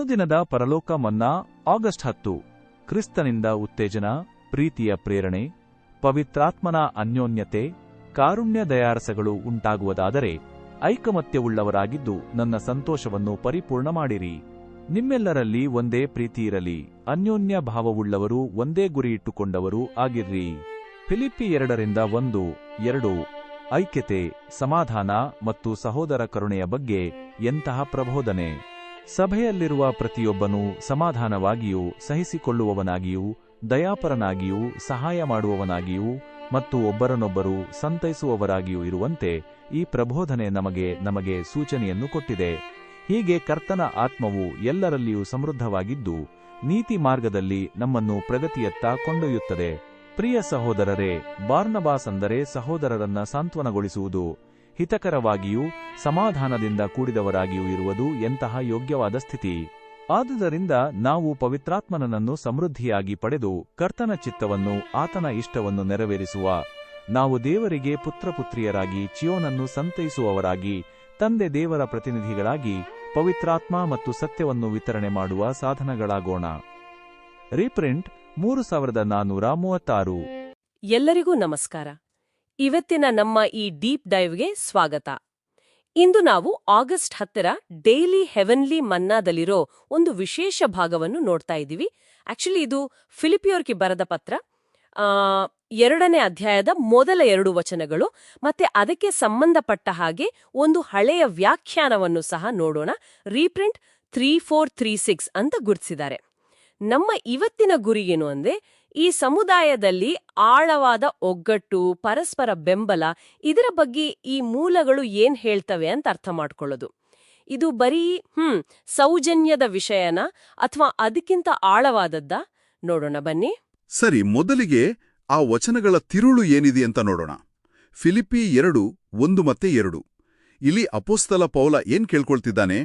ಅನುದಿನದ ಪರಲೋಕ ಮನ್ನಾ, ಆಗಸ್ಟ್ ಹತ್ತು. ಕ್ರಿಸ್ತನಿಂದ ಉತ್ತೇಜನ, ಪ್ರೀತಿಯ ಪ್ರೇರಣೆ, ಪವಿತ್ರಾತ್ಮನ ಅನ್ಯೋನ್ಯತೆ, ಕಾರುಣ್ಯ ದಯಾರಸಗಳು ಉಂಟಾಗುವುದಾದರೆ ಐಕಮತ್ಯವುಳ್ಳವರಾಗಿದ್ದು ನನ್ನ ಸಂತೋಷವನ್ನು ಪರಿಪೂರ್ಣ ಮಾಡಿರಿ. ನಿಮ್ಮೆಲ್ಲರಲ್ಲಿ ಒಂದೇ ಪ್ರೀತಿ ಇರಲಿ, ಅನ್ಯೋನ್ಯ ಭಾವವುಳ್ಳವರು ಒಂದೇ ಗುರಿ ಇಟ್ಟುಕೊಂಡವರು ಆಗಿರ್ರಿ. ಫಿಲಿಪ್ಪಿ ಎರಡರಿಂದ ಒಂದು, ಎರಡು. ಐಕ್ಯತೆ, ಸಮಾಧಾನ ಮತ್ತು ಸಹೋದರ ಕರುಣೆಯ ಬಗ್ಗೆ ಎಂತಹ ಪ್ರಬೋಧನೆ. ಸಭೆಯಲ್ಲಿರುವ ಪ್ರತಿಯೊಬ್ಬನೂ ಸಮಾಧಾನವಾಗಿಯೂ, ಸಹಿಸಿಕೊಳ್ಳುವವನಾಗಿಯೂ, ದಯಾಪರನಾಗಿಯೂ, ಸಹಾಯ ಮಾಡುವವನಾಗಿಯೂ ಮತ್ತು ಒಬ್ಬರನೊಬ್ಬರು ಸಂತೈಸುವವರಾಗಿಯೂ ಇರುವಂತೆ ಈ ಪ್ರಬೋಧನೆ ನಮಗೆ ನಮಗೆ ಸೂಚನೆಯನ್ನು ಕೊಟ್ಟಿದೆ. ಹೀಗೆ ಕರ್ತನ ಆತ್ಮವು ಎಲ್ಲರಲ್ಲಿಯೂ ಸಮೃದ್ಧವಾಗಿದ್ದು, ನೀತಿ ಮಾರ್ಗದಲ್ಲಿ ನಮ್ಮನ್ನು ಪ್ರಗತಿಯತ್ತ ಕೊಂಡೊಯ್ಯುತ್ತದೆ. ಪ್ರಿಯ ಸಹೋದರರೇ, ಬಾರ್ನಬಾಸ್ ಅಂದರೆ ಸಹೋದರರನ್ನ ಸಾಂತ್ವನಗೊಳಿಸುವುದು ಹಿತಕರವಾಗಿಯೂ ಸಮಾಧಾನದಿಂದ ಕೂಡಿದವರಾಗಿಯೂ ಇರುವುದು ಎಂತಹ ಯೋಗ್ಯವಾದ ಸ್ಥಿತಿ. ಆದುದರಿಂದ ನಾವು ಪವಿತ್ರಾತ್ಮನನ್ನು ಸಮೃದ್ಧಿಯಾಗಿ ಪಡೆದು ಕರ್ತನ ಚಿತ್ತವನ್ನು ಆತನ ಇಷ್ಟವನ್ನು ನೆರವೇರಿಸುವ. ನಾವು ದೇವರಿಗೆ ಪುತ್ರಪುತ್ರಿಯರಾಗಿ ಚಿಯೋನನ್ನು ಸಂತೈಸುವವರಾಗಿ, ತಂದೆ ದೇವರ ಪ್ರತಿನಿಧಿಗಳಾಗಿ ಪವಿತ್ರಾತ್ಮ ಮತ್ತು ಸತ್ಯವನ್ನು ವಿತರಣೆ ಮಾಡುವ ಸಾಧನಗಳಾಗೋಣ. ರೀಪ್ರಿಂಟ್ ಮೂರು ಸಾವಿರದ ನಾನ್ನೂರ ಮೂವತ್ತಾರು. ಎಲ್ಲರಿಗೂ ನಮಸ್ಕಾರ. ಇವತ್ತಿನ ನಮ್ಮ ಈ ಡೀಪ್ ಡೈವ್ಗೆ ಸ್ವಾಗತ. ಇಂದು ನಾವು ಆಗಸ್ಟ್ ಹತ್ತರ ಡೈಲಿ ಹೆವನ್ಲಿ ಮನ್ನಾದಲ್ಲಿರೋ ಒಂದು ವಿಶೇಷ ಭಾಗವನ್ನು ನೋಡ್ತಾ ಇದ್ದೀವಿ. ಆಕ್ಚುಲಿ ಇದು ಫಿಲಿಪಿಯೋರ್ಗೆ ಬರೆದ ಪತ್ರ. ಎರಡನೇ ಅಧ್ಯಾಯದ ಮೊದಲ ಎರಡು ವಚನಗಳು ಮತ್ತೆ ಅದಕ್ಕೆ ಸಂಬಂಧಪಟ್ಟ ಹಾಗೆ ಒಂದು ಹಳೆಯ ವ್ಯಾಖ್ಯಾನವನ್ನು ಸಹ ನೋಡೋಣ. Reprint three four three six ಅಂತ ಗುರುತಿಸಿದ್ದಾರೆ. ನಮ್ಮ ಇವತ್ತಿನ ಗುರಿ ಏನು ಅಂದ್ರೆ ಈ ಸಮುದಾಯದಲ್ಲಿ ಆಳವಾದ ಒಗ್ಗಟ್ಟು, ಪರಸ್ಪರ ಬೆಂಬಲ ಇದರ ಬಗ್ಗೆ ಈ ಮೂಲಗಳು ಏನ್ ಹೇಳ್ತವೆ ಅಂತ ಅರ್ಥ ಮಾಡ್ಕೊಳ್ಳೋದು. ಇದು ಬರೀ, ಹ್ಮ್, ಸೌಜನ್ಯದ ವಿಷಯನ ಅಥವಾ ಅದಕ್ಕಿಂತ ಆಳವಾದದ್ದ? ನೋಡೋಣ ಬನ್ನಿ. ಸರಿ, ಮೊದಲಿಗೆ ಆ ವಚನಗಳ ತಿರುಳು ಏನಿದೆ ಅಂತ ನೋಡೋಣ. ಫಿಲಿಪಿ ಎರಡು, ಒಂದು ಮತ್ತೆ ಎರಡು. ಇಲ್ಲಿ ಅಪೋಸ್ತಲ ಪೌಲ ಏನ್ ಕೇಳ್ಕೊಳ್ತಿದ್ದಾನೆ?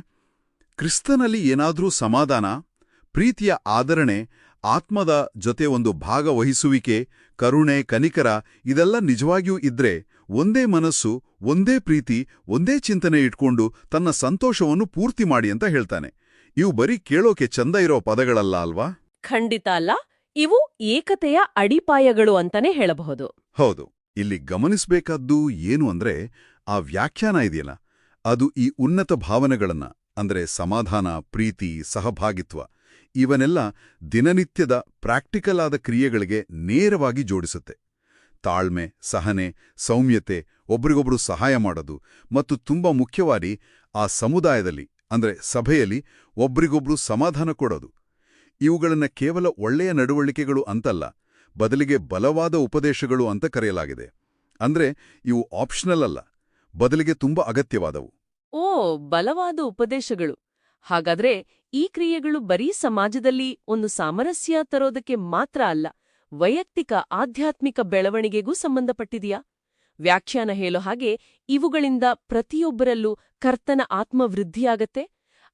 ಕ್ರಿಸ್ತನಲ್ಲಿ ಏನಾದ್ರೂ ಸಮಾಧಾನ, ಪ್ರೀತಿಯ ಆದರಣೆ ಆತ್ಮದ ಜೊತೆ ಒಂದು ಭಾಗವಹಿಸುವಿಕೆ ಕರುಣೆ ಕನಿಕರ ಇದೆಲ್ಲ ನಿಜವಾಗಿಯೂ ಇದ್ರೆ ಒಂದೇ ಮನಸ್ಸು ಒಂದೇ ಪ್ರೀತಿ ಒಂದೇ ಚಿಂತನೆ ಇಟ್ಕೊಂಡು ತನ್ನ ಸಂತೋಷವನ್ನು ಪೂರ್ತಿ ಮಾಡಿ ಅಂತ ಹೇಳ್ತಾನೆ. ಇವು ಬರೀ ಕೇಳೋಕೆ ಚಂದ ಇರೋ ಪದಗಳಲ್ಲ ಅಲ್ವಾ? ಖಂಡಿತ ಅಲ್ಲ. ಇವು ಏಕತೆಯ ಅಡಿಪಾಯಗಳು ಅಂತಾನೆ ಹೇಳಬಹುದು. ಹೌದು. ಇಲ್ಲಿ ಗಮನಿಸಬೇಕಾದ್ದು ಏನು ಅಂದ್ರೆ ಆ ವ್ಯಾಖ್ಯಾನ ಇದೆಯಲ್ಲ. ಅದು ಈ ಉನ್ನತ ಭಾವನೆಗಳನ್ನ ಅಂದ್ರೆ ಸಮಾಧಾನ ಪ್ರೀತಿ ಸಹಭಾಗಿತ್ವ ಇವನ್ನೆಲ್ಲ ದಿನನಿತ್ಯದ ಪ್ರಾಕ್ಟಿಕಲ್ ಆದ ಕ್ರಿಯೆಗಳಿಗೆ ನೇರವಾಗಿ ಜೋಡಿಸುತ್ತೆ. ತಾಳ್ಮೆ, ಸಹನೆ, ಸೌಮ್ಯತೆ ಒಬ್ರಿಗೊಬ್ರು ಸಹಾಯ ಮಾಡೋದು ಮತ್ತು ತುಂಬಾ ಮುಖ್ಯವಾಗಿ ಆ ಸಮುದಾಯದಲ್ಲಿ, ಅಂದ್ರೆ ಸಭೆಯಲ್ಲಿ ಒಬ್ರಿಗೊಬ್ರು ಸಮಾಧಾನ ಕೊಡೋದು. ಇವುಗಳನ್ನು ಕೇವಲ ಒಳ್ಳೆಯ ನಡವಳಿಕೆಗಳು ಅಂತಲ್ಲ, ಬದಲಿಗೆ ಬಲವಾದ ಉಪದೇಶಗಳು ಅಂತ ಕರೆಯಲಾಗಿದೆ. ಅಂದ್ರೆ ಇವು ಆಪ್ಷನಲ್ ಅಲ್ಲ, ಬದಲಿಗೆ ತುಂಬಾ ಅಗತ್ಯವಾದವು. ಓ, ಬಲವಾದ ಉಪದೇಶಗಳು. ಹಾಗಾದ್ರೆ ಈ ಕ್ರಿಯೆಗಳು ಬರೀ ಸಮಾಜದಲ್ಲಿ ಒಂದು ಸಾಮರಸ್ಯ ತರೋದಕ್ಕೆ ಮಾತ್ರ ಅಲ್ಲ, ವೈಯಕ್ತಿಕ ಆಧ್ಯಾತ್ಮಿಕ ಬೆಳವಣಿಗೆಗೂ ಸಂಬಂಧಪಟ್ಟಿದೆಯಾ? ವ್ಯಾಖ್ಯಾನ ಹೇಳೋ ಹಾಗೆ ಇವುಗಳಿಂದ ಪ್ರತಿಯೊಬ್ಬರಲ್ಲೂ ಕರ್ತನ ಆತ್ಮವೃದ್ಧಿಯಾಗತ್ತೆ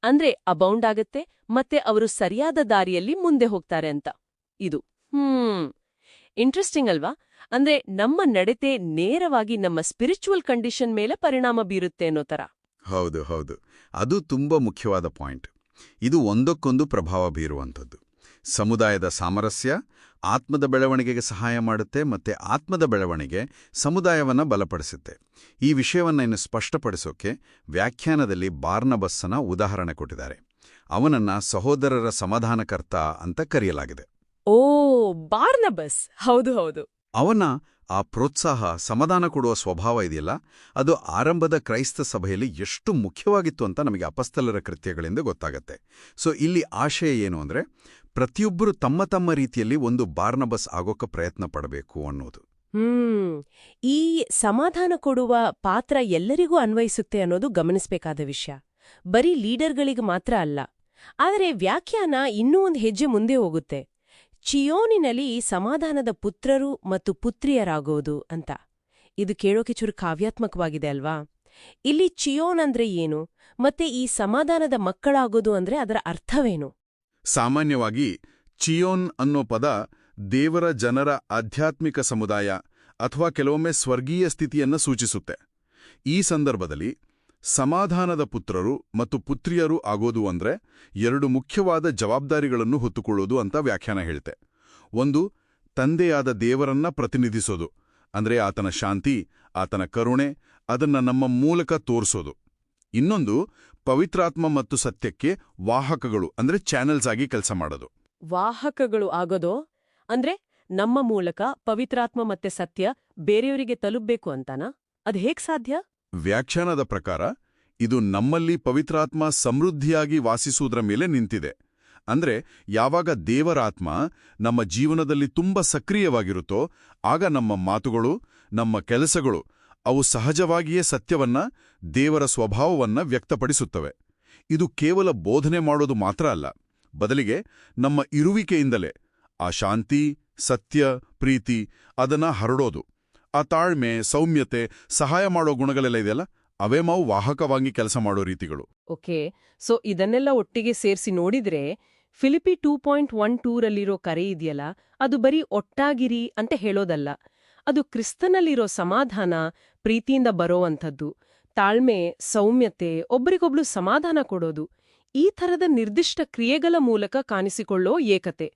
ಅಂದ್ರೆ ಅಬೌಂಡ್ ಆಗತ್ತೆ, ಮತ್ತೆ ಅವರು ಸರಿಯಾದ ದಾರಿಯಲ್ಲಿ ಮುಂದೆ ಹೋಗ್ತಾರೆ ಅಂತ. ಇದು, ಹ್ಮ್ ಇಂಟ್ರೆಸ್ಟಿಂಗ್ ಅಲ್ವಾ? ಅಂದ್ರೆ ನಮ್ಮ ನಡತೆ ನೇರವಾಗಿ ನಮ್ಮ ಸ್ಪಿರಿಚುವಲ್ ಕಂಡೀಷನ್ ಮೇಲೆ ಪರಿಣಾಮ ಬೀರುತ್ತೆ ಅನ್ನೋ ತರ. ಹೌದು ಹೌದು. ಅದು ತುಂಬಾ ಮುಖ್ಯವಾದ ಪಾಯಿಂಟ್. ಇದು ಒಂದಕ್ಕೊಂದು ಪ್ರಭಾವ ಬೀರುವಂಥದ್ದು. ಸಮುದಾಯದ ಸಾಮರಸ್ಯ ಆತ್ಮದ ಬೆಳವಣಿಗೆಗೆ ಸಹಾಯ ಮಾಡುತ್ತೆ ಮತ್ತೆ ಆತ್ಮದ ಬೆಳವಣಿಗೆ ಸಮುದಾಯವನ್ನ ಬಲಪಡಿಸುತ್ತೆ. ಈ ವಿಷಯವನ್ನ ಇನ್ನು ಸ್ಪಷ್ಟಪಡಿಸೋಕೆ ವ್ಯಾಖ್ಯಾನದಲ್ಲಿ ಬಾರ್ನಬಸ್ಸನ ಉದಾಹರಣೆ ಕೊಟ್ಟಿದ್ದಾರೆ. ಅವನನ್ನ ಸಹೋದರರ ಸಮಾಧಾನಕರ್ತ ಅಂತ ಕರೆಯಲಾಗಿದೆ. ಓ ಬಾರ್ನಬಸ್ ಹೌದು ಹೌದು. ಅವನ ಆ ಪ್ರೋತ್ಸಾಹ, ಸಮಾಧಾನ ಕೊಡುವ ಸ್ವಭಾವ ಇದೆಯಲ್ಲ, ಅದು ಆರಂಭದ ಕ್ರೈಸ್ತ ಸಭೆಯಲ್ಲಿ ಎಷ್ಟು ಮುಖ್ಯವಾಗಿತ್ತು ಅಂತ ನಮಗೆ ಅಪಸ್ತಲರ ಕೃತ್ಯಗಳಿಂದ ಗೊತ್ತಾಗತ್ತೆ. ಸೊ ಇಲ್ಲಿ ಆಶಯ ಏನು ಅಂದ್ರೆ, ಪ್ರತಿಯೊಬ್ಬರು ತಮ್ಮ ತಮ್ಮ ರೀತಿಯಲ್ಲಿ ಒಂದು ಬಾರ್ನಬಸ್ ಆಗೋಕೆ ಪ್ರಯತ್ನ ಪಡಬೇಕು ಅನ್ನೋದು. ಹ್ಮ್. ಈ ಸಮಾಧಾನ ಕೊಡುವ ಪಾತ್ರ ಎಲ್ಲರಿಗೂ ಅನ್ವಯಿಸುತ್ತೆ ಅನ್ನೋದು ಗಮನಿಸಬೇಕಾದ ವಿಷಯ. ಬರೀ ಲೀಡರ್ಗಳಿಗೆ ಮಾತ್ರ ಅಲ್ಲ, ಆದರೆ ವ್ಯಾಖ್ಯಾನ ಇನ್ನೂ ಒಂದು ಹೆಜ್ಜೆ ಮುಂದೆ ಹೋಗುತ್ತೆ. ಚಿಯೋನಿನಲ್ಲಿ ಸಮಾಧಾನದ ಪುತ್ರರು ಮತ್ತು ಪುತ್ರಿಯರಾಗೋದು ಅಂತ. ಇದು ಕೇಳೋಕೆ ಚೂರು ಕಾವ್ಯಾತ್ಮಕವಾಗಿದೆ ಅಲ್ವಾ? ಇಲ್ಲಿ ಚಿಯೋನ್ ಅಂದ್ರೆ ಏನು? ಮತ್ತೆ ಈ ಸಮಾಧಾನದ ಮಕ್ಕಳಾಗೋದು ಅಂದ್ರೆ ಅದರ ಅರ್ಥವೇನು? ಸಾಮಾನ್ಯವಾಗಿ ಚಿಯೋನ್ ಅನ್ನೋ ಪದ ದೇವರ ಜನರ ಆಧ್ಯಾತ್ಮಿಕ ಸಮುದಾಯ ಅಥವಾ ಕೆಲವೊಮ್ಮೆ ಸ್ವರ್ಗೀಯ ಸ್ಥಿತಿಯನ್ನು ಸೂಚಿಸುತ್ತೆ. ಈ ಸಂದರ್ಭದಲ್ಲಿ ಸಮಾಧಾನದ ಪುತ್ರರು ಮತ್ತು ಪುತ್ರಿಯರು ಆಗೋದು ಅಂದ್ರೆ ಎರಡು ಮುಖ್ಯವಾದ ಜವಾಬ್ದಾರಿಗಳನ್ನು ಹೊತ್ತುಕೊಳ್ಳೋದು ಅಂತ ವ್ಯಾಖ್ಯಾನ ಹೇಳ್ತೆ ಒಂದು, ತಂದೆಯಾದ ದೇವರನ್ನ ಪ್ರತಿನಿಧಿಸೋದು, ಅಂದ್ರೆ ಆತನ ಶಾಂತಿ, ಆತನ ಕರುಣೆ, ಅದನ್ನ ನಮ್ಮ ಮೂಲಕ ತೋರಿಸೋದು. ಇನ್ನೊಂದು, ಪವಿತ್ರಾತ್ಮ ಮತ್ತು ಸತ್ಯಕ್ಕೆ ವಾಹಕಗಳು, ಅಂದ್ರೆ ಚಾನೆಲ್ಸ್ ಆಗಿ ಕೆಲಸ ಮಾಡೋದು. ವಾಹಕಗಳು ಆಗೋದೋ, ಅಂದ್ರೆ ನಮ್ಮ ಮೂಲಕ ಪವಿತ್ರಾತ್ಮ ಮತ್ತೆ ಸತ್ಯ ಬೇರೆಯವರಿಗೆ ತಲುಪಬೇಕು ಅಂತಾನ? ಅದು ಹೇಗ್ ಸಾಧ್ಯ? ವ್ಯಾಖ್ಯಾನದ ಪ್ರಕಾರ, ಇದು ನಮ್ಮಲ್ಲಿ ಪವಿತ್ರಾತ್ಮ ಸಮೃದ್ಧಿಯಾಗಿ ವಾಸಿಸುವುದರ ಮೇಲೆ ನಿಂತಿದೆ. ಅಂದ್ರೆ, ಯಾವಾಗ ದೇವರಾತ್ಮ ನಮ್ಮ ಜೀವನದಲ್ಲಿ ತುಂಬ ಸಕ್ರಿಯವಾಗಿರುತ್ತೋ, ಆಗ ನಮ್ಮ ಮಾತುಗಳು, ನಮ್ಮ ಕೆಲಸಗಳು, ಅವು ಸಹಜವಾಗಿಯೇ ಸತ್ಯವನ್ನ, ದೇವರ ಸ್ವಭಾವವನ್ನ ವ್ಯಕ್ತಪಡಿಸುತ್ತವೆ. ಇದು ಕೇವಲ ಬೋಧನೆ ಮಾಡೋದು ಮಾತ್ರ ಅಲ್ಲ. ಬದಲಿಗೆ, ನಮ್ಮ ಇರುವಿಕೆಯಿಂದಲೇ, ಆ ಶಾಂತಿ, ಸತ್ಯ, ಪ್ರೀತಿ, ಅದನ್ನ ಹರಡೋದು. ಆ ತಾಳ್ಮೆ, ಸೌಮ್ಯತೆ, ಸಹಾಯ ಮಾಡೋ ಗುಣಗಳೆಲ್ಲ ಇದೆಯಲ್ಲ? ಅವೇ ಮಾವು ವಾಹಕವಾಗಿ ಕೆಲಸ ಮಾಡೋ ರೀತಿಗಳು. ಓಕೆ. ಸೊ, ಇದನ್ನೆಲ್ಲ ಒಟ್ಟಿಗೆ ಸೇರಿಸಿ ನೋಡಿದ್ರೆ, ಫಿಲಿಪಿ ಟೂ ಪಾಯಿಂಟ್ ಒನ್ ಟೂರಲ್ಲಿರೋ ಕರೆ ಇದೆಯಲ್ಲ? ಅದು ಬರೀ ಒಟ್ಟಾಗಿರಿ ಅಂತ ಹೇಳೋದಲ್ಲ. ಅದು ಕ್ರಿಸ್ತನಲ್ಲಿರೋ ಸಮಾಧಾನ, ಪ್ರೀತಿಯಿಂದ ಬರೋವಂಥದ್ದು. ತಾಳ್ಮೆ, ಸೌಮ್ಯತೆ ಒಬ್ರಿಗೊಬ್ಳು ಸಮಾಧಾನ ಕೊಡೋದು. ಈ ಥರದ ನಿರ್ದಿಷ್ಟ ಕ್ರಿಯೆಗಳ ಮೂಲಕ ಕಾಣಿಸಿಕೊಳ್ಳೋ ಏಕತೆ.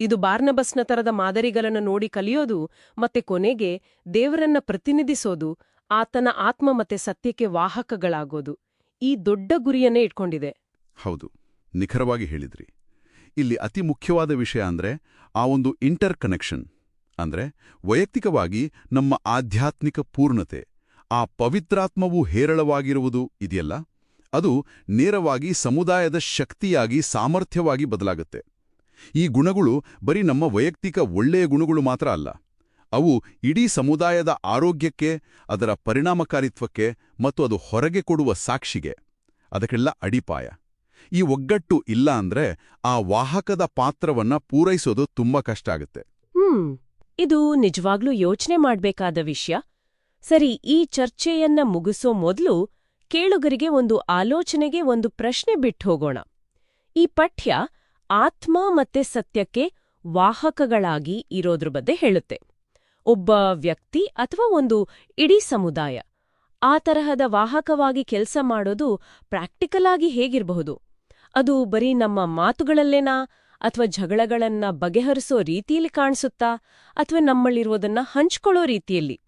ಇದು ಬಾರ್ನಬಸ್ನ ತರದ ಮಾದರಿಗಳನ್ನು ನೋಡಿ ಕಲಿಯೋದು ಮತ್ತೆ ಕೊನೆಗೆ ದೇವರನ್ನ ಪ್ರತಿನಿಧಿಸೋದು, ಆತನ ಆತ್ಮ ಮತ್ತೆ ಸತ್ಯಕ್ಕೆ ವಾಹಕಗಳಾಗೋದು. ಈ ದೊಡ್ಡ ಗುರಿಯನ್ನೇ ಇಟ್ಕೊಂಡಿದೆ. ಹೌದು, ನಿಖರವಾಗಿ ಹೇಳಿದ್ರಿ. ಇಲ್ಲಿ ಅತಿ ಮುಖ್ಯವಾದ ವಿಷಯ ಅಂದ್ರೆ ಆ ಒಂದು ಇಂಟರ್ ಕನೆಕ್ಷನ್ ಅಂದ್ರೆ ವೈಯಕ್ತಿಕವಾಗಿ ನಮ್ಮ ಆಧ್ಯಾತ್ಮಿಕ ಪೂರ್ಣತೆ, ಆ ಪವಿತ್ರಾತ್ಮವು ಹೇರಳವಾಗಿರುವುದು ಇದೆಯಲ್ಲ? ಅದು ನೇರವಾಗಿ ಸಮುದಾಯದ ಶಕ್ತಿಯಾಗಿ ಸಾಮರ್ಥ್ಯವಾಗಿ ಬದಲಾಗುತ್ತೆ. ಈ ಗುಣಗಳು ಬರೀ ನಮ್ಮ ವೈಯಕ್ತಿಕ ಒಳ್ಳೆಯ ಗುಣಗಳು ಮಾತ್ರ ಅಲ್ಲ. ಅವು ಇಡೀ ಸಮುದಾಯದ ಆರೋಗ್ಯಕ್ಕೆ, ಅದರ ಪರಿಣಾಮಕಾರಿತ್ವಕ್ಕೆ ಮತ್ತು ಅದು ಹೊರಗೆ ಕೊಡುವ ಸಾಕ್ಷಿಗೆ. ಅದಕ್ಕೆಲ್ಲ ಅಡಿಪಾಯ. ಈ ಒಗ್ಗಟ್ಟು ಇಲ್ಲ ಅಂದ್ರೆ ಆ ವಾಹಕದ ಪಾತ್ರವನ್ನ ಪೂರೈಸೋದು ತುಂಬಾ ಕಷ್ಟ ಆಗುತ್ತೆ. ಹ್ಮ್, ಇದು ನಿಜವಾಗ್ಲೂ ಯೋಚನೆ ಮಾಡಬೇಕಾದ ವಿಷಯ. ಸರಿ, ಈ ಚರ್ಚೆಯನ್ನ ಮುಗಿಸೋ ಮೊದಲು ಕೇಳುಗರಿಗೆ ಒಂದು ಆಲೋಚನೆಗೆ ಒಂದು ಪ್ರಶ್ನೆ ಬಿಟ್ಟು ಹೋಗೋಣ. ಈ ಪಠ್ಯ ಆತ್ಮ ಮತ್ತೆ ಸತ್ಯಕ್ಕೆ ವಾಹಕಗಳಾಗಿ ಇರೋದ್ರ ಬಗ್ಗೆ ಹೇಳುತ್ತೆ. ಒಬ್ಬ ವ್ಯಕ್ತಿ ಅಥವಾ ಒಂದು ಇಡೀ ಸಮುದಾಯ ಆ ತರಹದ ವಾಹಕವಾಗಿ ಕೆಲಸ ಮಾಡೋದು ಪ್ರಾಕ್ಟಿಕಲ್ ಆಗಿ ಹೇಗಿರಬಹುದು? ಅದು ಬರೀ ನಮ್ಮ ಮಾತುಗಳಲ್ಲೇನಾ? ಅಥವಾ ಜಗಳಗಳನ್ನ ಬಗೆಹರಿಸೋ ರೀತಿಯಲ್ಲಿ ಕಾಣಿಸುತ್ತಾ? ಅಥವಾ ನಮ್ಮಲ್ಲಿರುವುದನ್ನ ಹಂಚ್ಕೊಳ್ಳೋ ರೀತಿಯಲ್ಲಿ?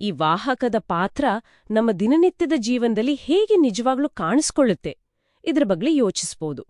ಈ ವಾಹಕದ ಪಾತ್ರ ನಮ್ಮ ದಿನನಿತ್ಯದ ಜೀವನದಲ್ಲಿ ಹೇಗೆ ನಿಜವಾಗ್ಲೂ ಕಾಣಿಸ್ಕೊಳ್ಳುತ್ತೆ? ಇದರ ಬಗ್ಗೆ ಯೋಚಿಸ್ಬೋದು.